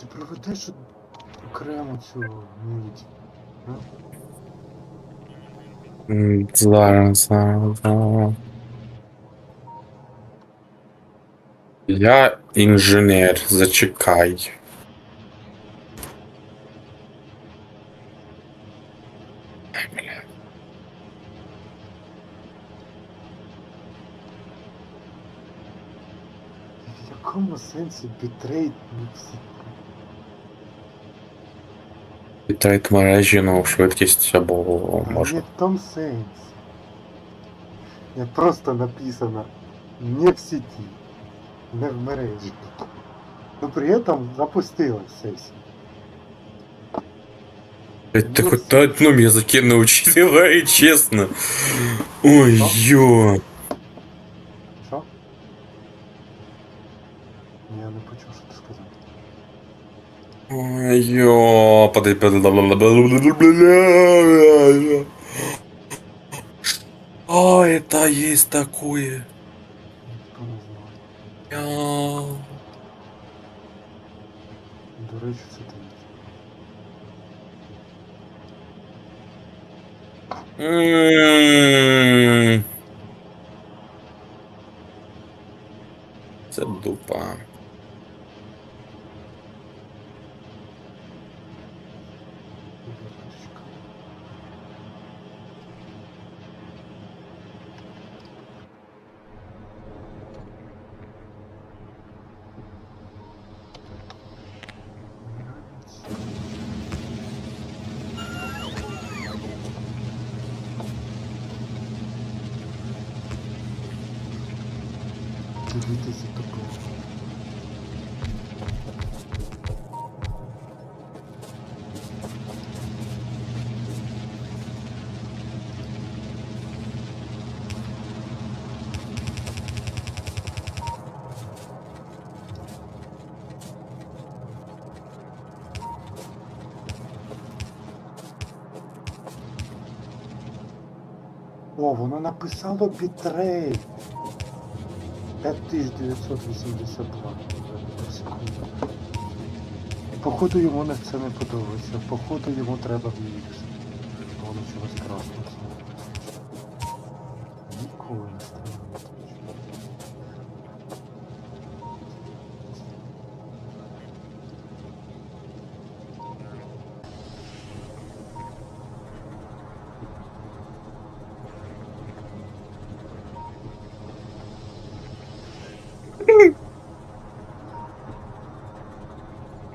Ти проведеш окремо цю мить. Зараз, зараз, зараз. Я інженер, зачекай. Ай, бля. В якому сенсі бітрейт всі? Бітрейт мережі, ну, швидкість або А можна. Не в том сенсі. Я просто написано не в сети, не в мережі. Но при этом запустилась. Блядь, Ти хоч на одному язикі научити говорити чесно. Ой, йо. Я не почув, що ти сказав. Йо. Подай, Что это есть такое? До речі, це ти. М. Це дупа. Дивитися тупо. О, воно написало бітрей. 5982. Походу йому це не подобається. Походу йому треба VX. Воно чогось красного. Ніколи не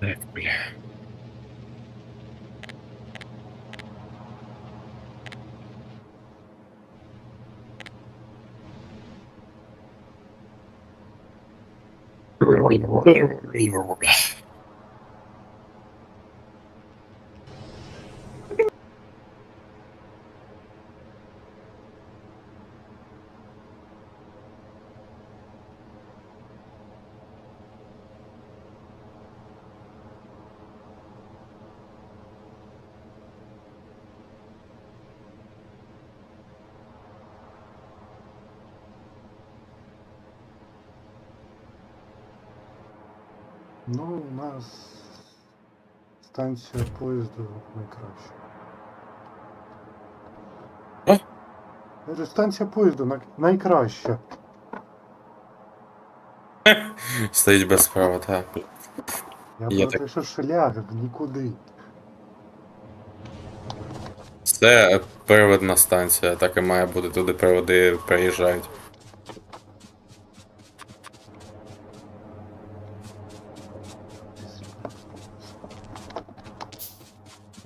Так, бля. Ну, у нас станція поїзду найкраща. Говорю, станція поїзду най- найкраща. Стоїть без права, так. Я Я про те, що шлях нікуди. Це приводна станція, так і має бути. Туди приводи приїжджають.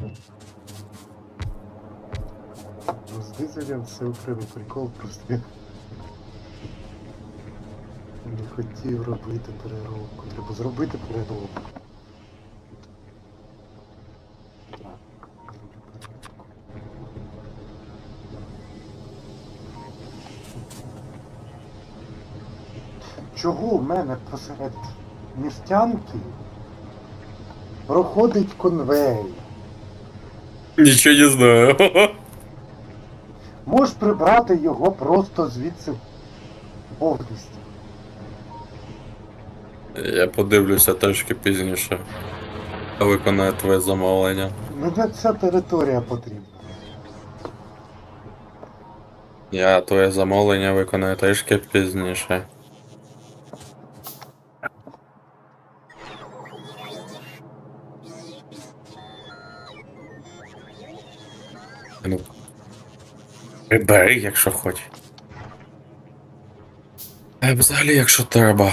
Ну, з дизелем все окремий прикол, просто не хотів робити переробку. Треба зробити переробку. Чого в мене посеред нефтянки проходить конвей? Нічого не знаю. Можеш прибрати його просто звідси повністю. Я подивлюся трошки пізніше. Виконаю твоє замовлення. Мені ця територія потрібна. Я твоє замовлення виконую трішки пізніше. Ну. Прибери, якщо хоч. А взагалі, якщо треба.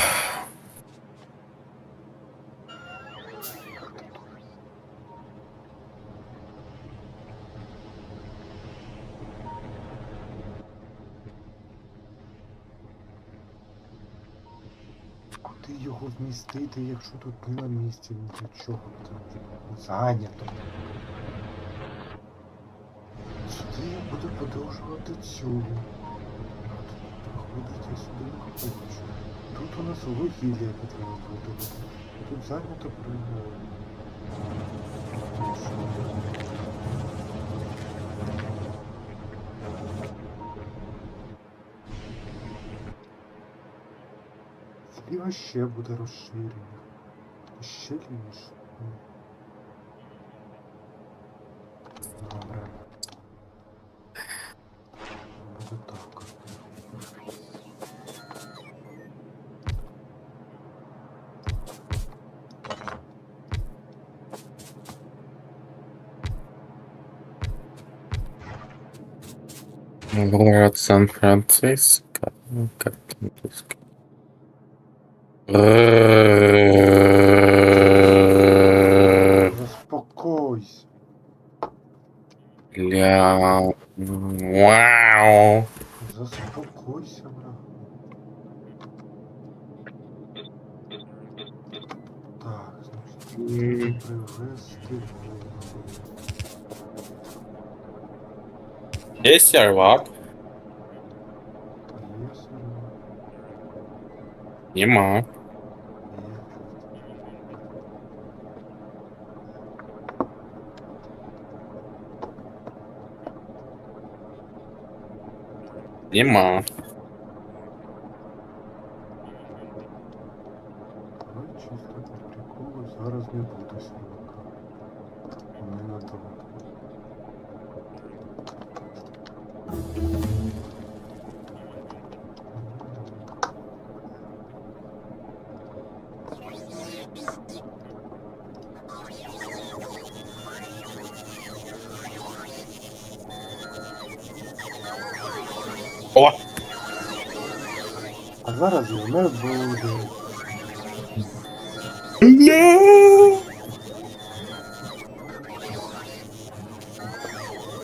Куди його вмістити, якщо тут нема місця ні для чого? Тут Зайнято. Сюди я буду подовжувати цю. Проходить сюди не хочу. Тут у нас вугілля, треба видобути. Тут зайнято при... Зліва ще буде розширення. Ще лівіше. Город Сан-Франциско. Ну, Как там английский? Заспокойся. Ля. Вау. Заспокойся, брат. Так, значить, М. привезти Esse Arwak. Imã. Imã. О! А зараз не буде.